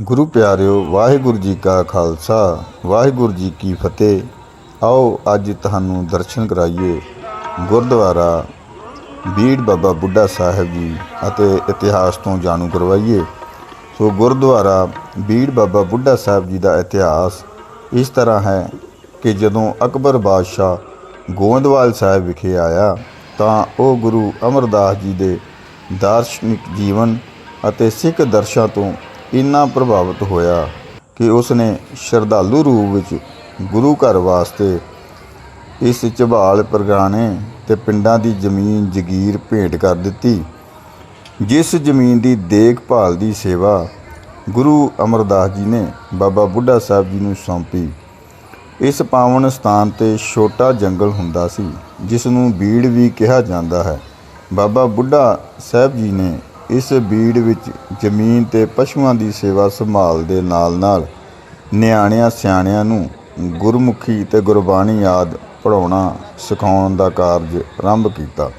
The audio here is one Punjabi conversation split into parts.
ਗੁਰੂ ਪਿਆਰਿਓ, ਵਾਹਿਗੁਰੂ ਜੀ ਕਾ ਖਾਲਸਾ, ਵਾਹਿਗੁਰੂ ਜੀ ਕੀ ਫਤਿਹ। ਆਓ ਅੱਜ ਤੁਹਾਨੂੰ ਦਰਸ਼ਨ ਕਰਾਈਏ ਗੁਰਦੁਆਰਾ ਬੀੜ ਬਾਬਾ ਬੁੱਢਾ ਸਾਹਿਬ ਜੀ ਅਤੇ ਇਤਿਹਾਸ ਤੋਂ ਜਾਣੂ ਕਰਵਾਈਏ। ਸੋ ਗੁਰਦੁਆਰਾ ਬੀੜ ਬਾਬਾ ਬੁੱਢਾ ਸਾਹਿਬ ਜੀ ਦਾ ਇਤਿਹਾਸ ਇਸ ਤਰ੍ਹਾਂ ਹੈ ਕਿ ਜਦੋਂ ਅਕਬਰ ਬਾਦਸ਼ਾਹ ਗੋਇੰਦਵਾਲ ਸਾਹਿਬ ਵਿਖੇ ਆਇਆ, ਤਾਂ ਉਹ ਗੁਰੂ ਅਮਰਦਾਸ ਜੀ ਦੇ ਦਾਰਸ਼ਨਿਕ ਜੀਵਨ ਅਤੇ ਸਿੱਖ ਦਰਸ਼ਾਂ ਤੋਂ ਇੰਨਾ ਪ੍ਰਭਾਵਿਤ ਹੋਇਆ ਕਿ ਉਸ ਨੇ ਸ਼ਰਧਾਲੂ ਰੂਪ ਵਿੱਚ ਗੁਰੂ ਘਰ ਵਾਸਤੇ ਇਸ ਝਬਾਲ ਪ੍ਰਗਾਣੇ ਤੇ ਪਿੰਡਾਂ ਦੀ ਜ਼ਮੀਨ ਜਗੀਰ ਭੇਟ ਕਰ ਦਿੱਤੀ, ਜਿਸ ਜ਼ਮੀਨ ਦੀ ਦੇਖਭਾਲ ਦੀ ਸੇਵਾ ਗੁਰੂ ਅਮਰਦਾਸ ਜੀ ਨੇ ਬਾਬਾ ਬੁੱਢਾ ਸਾਹਿਬ ਜੀ ਨੂੰ ਸੌਂਪੀ। ਇਸ ਪਾਵਨ ਸਥਾਨ ਤੇ ਛੋਟਾ ਜੰਗਲ ਹੁੰਦਾ ਸੀ ਜਿਸ ਨੂੰ ਬੀੜ ਵੀ ਕਿਹਾ ਜਾਂਦਾ ਹੈ। ਬਾਬਾ ਬੁੱਢਾ ਸਾਹਿਬ ਜੀ ਨੇ ਇਸ ਬੀੜ ਵਿੱਚ ਜ਼ਮੀਨ ਤੇ ਪਸ਼ੂਆਂ ਦੀ ਸੇਵਾ ਸੰਭਾਲ ਦੇ ਨਾਲ-ਨਾਲ ਨਿਆਣਿਆਂ, ਸਿਆਣਿਆਂ ਨੂੰ ਗੁਰਮੁਖੀ ਤੇ ਗੁਰਬਾਣੀ ਆਦ ਪੜਾਉਣਾ ਸਿਖਾਉਣ ਦਾ ਕਾਰਜ ਆਰੰਭ ਕੀਤਾ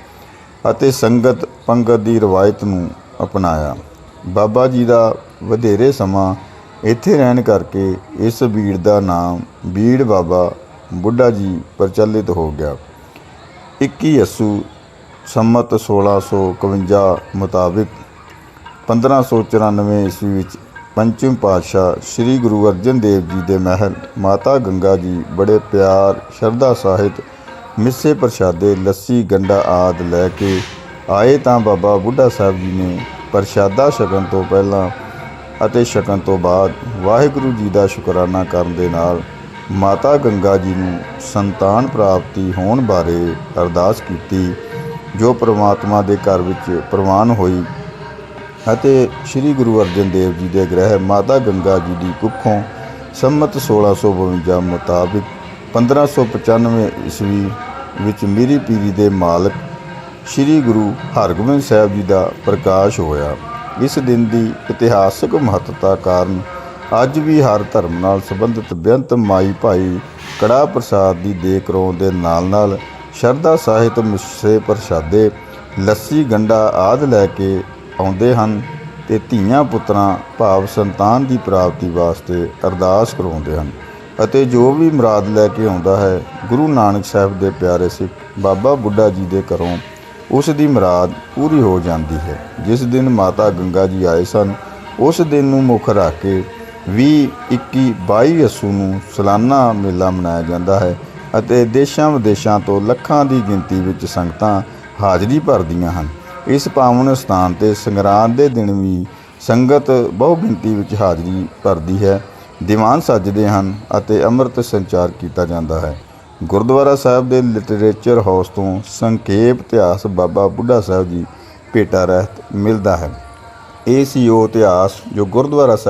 ਅਤੇ ਸੰਗਤ ਪੰਗਤ ਦੀ ਰਵਾਇਤ ਨੂੰ ਅਪਣਾਇਆ। ਬਾਬਾ ਜੀ ਦਾ ਵਧੇਰੇ ਸਮਾਂ ਇੱਥੇ ਰਹਿਣ ਕਰਕੇ ਇਸ ਬੀੜ ਦਾ ਨਾਮ ਬੀੜ ਬਾਬਾ ਬੁੱਢਾ ਜੀ ਪ੍ਰਚਲਿਤ ਹੋ ਗਿਆ। 21 ਅਸੂ ਸੰਮਤ 1651 ਮੁਤਾਬਿਕ 1594 ਈਸਵੀ ਵਿੱਚ ਪੰਚਮ ਪਾਤਸ਼ਾਹ ਸ੍ਰੀ ਗੁਰੂ ਅਰਜਨ ਦੇਵ ਜੀ ਦੇ ਮਹਿਲ ਮਾਤਾ ਗੰਗਾ ਜੀ ਬੜੇ ਪਿਆਰ, ਸ਼ਰਧਾ ਸਾਹਿਤ, ਮਿੱਸੇ ਪ੍ਰਸ਼ਾਦੇ, ਲੱਸੀ, ਗੰਡਾ ਆਦ ਲੈ ਕੇ ਆਏ ਤਾਂ ਬਾਬਾ ਬੁੱਢਾ ਸਾਹਿਬ ਜੀ ਨੇ ਪ੍ਰਸ਼ਾਦਾ ਛਕਣ ਤੋਂ ਪਹਿਲਾਂ ਅਤੇ ਛਕਣ ਤੋਂ ਬਾਅਦ ਵਾਹਿਗੁਰੂ ਜੀ ਦਾ ਸ਼ੁਕਰਾਨਾ ਕਰਨ ਦੇ ਨਾਲ ਮਾਤਾ ਗੰਗਾ ਜੀ ਨੂੰ ਸੰਤਾਨ ਪ੍ਰਾਪਤੀ ਹੋਣ ਬਾਰੇ ਅਰਦਾਸ ਕੀਤੀ, ਜੋ ਪ੍ਰਮਾਤਮਾ ਦੇ ਘਰ ਵਿੱਚ ਪ੍ਰਵਾਨ ਹੋਈ। ਅਤੇ ਸ੍ਰੀ ਗੁਰੂ ਅਰਜਨ ਦੇਵ ਜੀ ਦੇ ਗ੍ਰਹਿ ਮਾਤਾ ਗੰਗਾ ਜੀ ਦੀ ਕੁੱਖੋਂ ਸੰਮਤ 1652 ਮੁਤਾਬਿਕ 1595 ਈਸਵੀ ਵਿੱਚ ਮੀਰੀ ਪੀਰੀ ਦੇ ਮਾਲਕ ਸ੍ਰੀ ਗੁਰੂ ਹਰਗੋਬਿੰਦ ਸਾਹਿਬ ਜੀ ਦਾ ਪ੍ਰਕਾਸ਼ ਹੋਇਆ। ਇਸ ਦਿਨ ਦੀ ਇਤਿਹਾਸਕ ਮਹੱਤਤਾ ਕਾਰਨ ਅੱਜ ਵੀ ਹਰ ਧਰਮ ਨਾਲ ਸੰਬੰਧਿਤ ਬੇਅੰਤ ਮਾਈ ਭਾਈ ਕੜਾ ਪ੍ਰਸਾਦ ਦੀ ਦੇਖ ਰੋਂ ਦੇ ਨਾਲ ਨਾਲ ਸ਼ਰਧਾ ਸਾਹਿਤ ਮਿੱਸੇ ਪ੍ਰਸ਼ਾਦੇ, ਲੱਸੀ, ਗੰਡਾ ਆਦ ਲੈ ਕੇ ਆਉਂਦੇ ਹਨ ਤੇ ਧੀਆਂ ਪੁੱਤਰਾਂ ਭਾਵ ਸੰਤਾਨ ਦੀ ਪ੍ਰਾਪਤੀ ਵਾਸਤੇ ਅਰਦਾਸ ਕਰਵਾਉਂਦੇ ਹਨ। ਅਤੇ ਜੋ ਵੀ ਮੁਰਾਦ ਲੈ ਕੇ ਆਉਂਦਾ ਹੈ, ਗੁਰੂ ਨਾਨਕ ਸਾਹਿਬ ਦੇ ਪਿਆਰੇ ਸਿੱਖ ਬਾਬਾ ਬੁੱਢਾ ਜੀ ਦੇ ਘਰੋਂ ਉਸ ਦੀ ਮੁਰਾਦ ਪੂਰੀ ਹੋ ਜਾਂਦੀ ਹੈ। ਜਿਸ ਦਿਨ ਮਾਤਾ ਗੰਗਾ ਜੀ ਆਏ ਸਨ, ਉਸ ਦਿਨ ਨੂੰ ਮੁੱਖ ਰੱਖ ਕੇ 20 21 22 ਅਸੂ ਨੂੰ ਸਾਲਾਨਾ ਮੇਲਾ ਮਨਾਇਆ ਜਾਂਦਾ ਹੈ ਅਤੇ ਦੇਸ਼ਾਂ ਵਿਦੇਸ਼ਾਂ ਤੋਂ ਲੱਖਾਂ ਦੀ ਗਿਣਤੀ ਵਿੱਚ ਸੰਗਤਾਂ ਹਾਜ਼ਰੀ ਭਰਦੀਆਂ ਹਨ। ਇਸ ਪਾਵਨ ਸਥਾਨ ਤੇ ਸੰਗਰਾਂਦ ਦੇ ਦਿਨ ਵੀ ਸੰਗਤ ਬਹੁ ਗਿਣਤੀ ਵਿੱਚ ਹਾਜ਼ਰੀ ਭਰਦੀ ਹੈ। ਦੀਵਾਨ ਸੱਜਦੇ ਹਨ ਅਤੇ ਅੰਮ੍ਰਿਤ ਸੰਚਾਰ ਕੀਤਾ ਜਾਂਦਾ ਹੈ। ਗੁਰਦੁਆਰਾ ਸਾਹਿਬ ਦੇ ਲਿਟਰੇਚਰ ਹਾਊਸ ਤੋਂ ਸੰਖੇਪ ਇਤਿਹਾਸ ਬਾਬਾ ਬੁੱਢਾ ਸਾਹਿਬ ਜੀ ਭੇਟਾ ਰਹਿਤ ਮਿਲਦਾ ਹੈ। ਇਹ ਸੀ ਉਹ ਇਤਿਹਾਸ ਜੋ ਗੁਰਦੁਆਰਾ ਸਾਹਿਬ